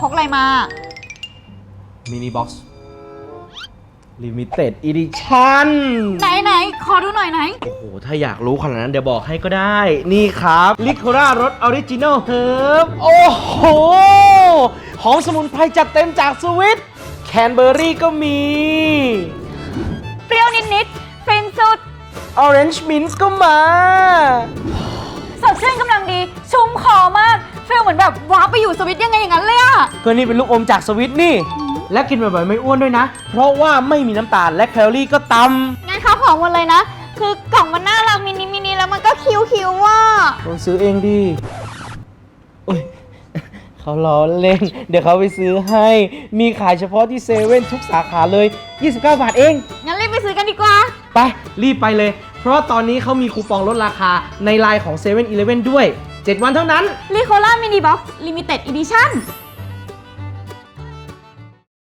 พกอะไรมา มินิบ็อกซ์ลิมิเต็ดอีดิชั่นไหนไหนขอดูหน่อยไหน โอ้โห ถ้าอยากรู้ขนาดนั้นเดี๋ยวบอกให้ก็ได้ นี่ครับลิโคล่ารสออริจินอลเฮิร์บโอ้โห หอมสมุนไพรจัดเต็มจากสวิตแคนเบอร์รี่ก็มี เปรี้ยวนิดๆฟินสุด ออเรนจ์มินต์ก็มา สดชื่นกำลังดี ชุ่มคอมากฟีลเหมือนแบบว้าร์ปไปอยู่สวิตยังไงอย่างนั้นเลยอะ ก็นี่เป็นลูกอมจากสวิตนี่ และกินบ่อยๆไม่อ้วนด้วยนะ เพราะว่าไม่มีน้ำตาลและแคลอรี่ก็ต่ำ งั้นข้าวของหมดเลยนะ คือกล่องมันน่ารักมินิมินิแล้วมันก็คิ้วคิ้วว่าลองซื้อเองดิโอ้ย เขาล้อเล่น เดี๋ยวเขาไปซื้อให้ มีขายเฉพาะที่เซเว่นทุกสาขาเลย 29 บาทเอง งั้นรีบไปซื้อกันดีกว่า ไป รีบไปเลย เพราะตอนนี้เขามีคูปองลดราคาในไลน์ของ7 e เ e ่ e อด้วย 7 วันเท่านั้นลิโคล่ามินิบ็อก